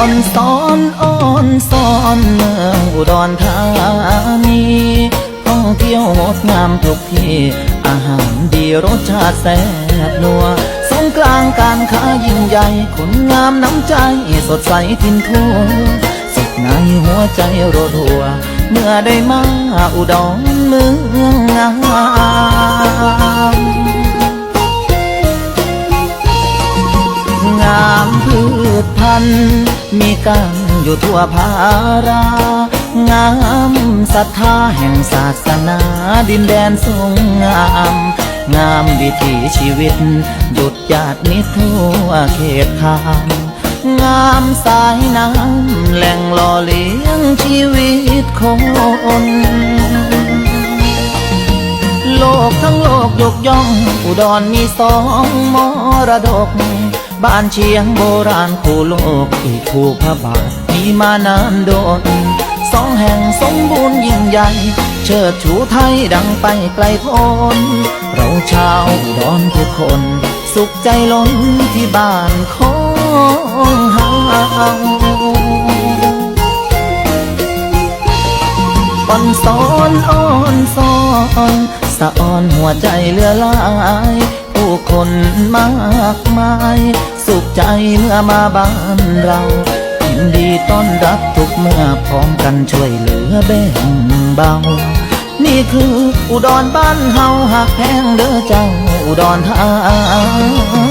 อ่อนสอนอ่อนสอนเมืองอุดรธานีท่องเที่ยวงดงามทุกที่ อาหารดีรสชาติแซ่บนัว สงกลางการค้ายิ่งใหญ่คนงามน้ำใจสดใสทินทั่วสุขในหัวใจรดหัว เมื่อได้มาอุดรเมืองงาม พัน มีกันอยู่ทั่วภารา งามศรัทธาแห่งศาสนาดินแดนทรงงาม งามวิถีชีวิต หยุดญาติมิตรทั่วเขตทางงามสายน้ำแหล่งหล่อเลี้ยงชีวิตคนโลกทั้งโลกยกย่อง อุดรมีสองมรดก บ้านเชียงโบราณคู่โลกที่คู่พระบาทมีมานานโดนสองแห่งสมบูรณ์ยิ่งใหญ่ เชิดชูไทยดังไปไกลโพ้นเราชาวอุดรทุกคน สุขใจล้นที่บ้านของเฮาอ่อนสอนอ่อนสอนสะอ่อนหัวใจเลือลาย คนมากมาย สุขใจเมื่อมาบ้านเรายินดีต้อนรับทุกเมื่อพร้อมกันช่วยเหลือแบ่งเบา นี่คืออุดรบ้านเฮาหักแพงเด้อเจ้าอุดรธาน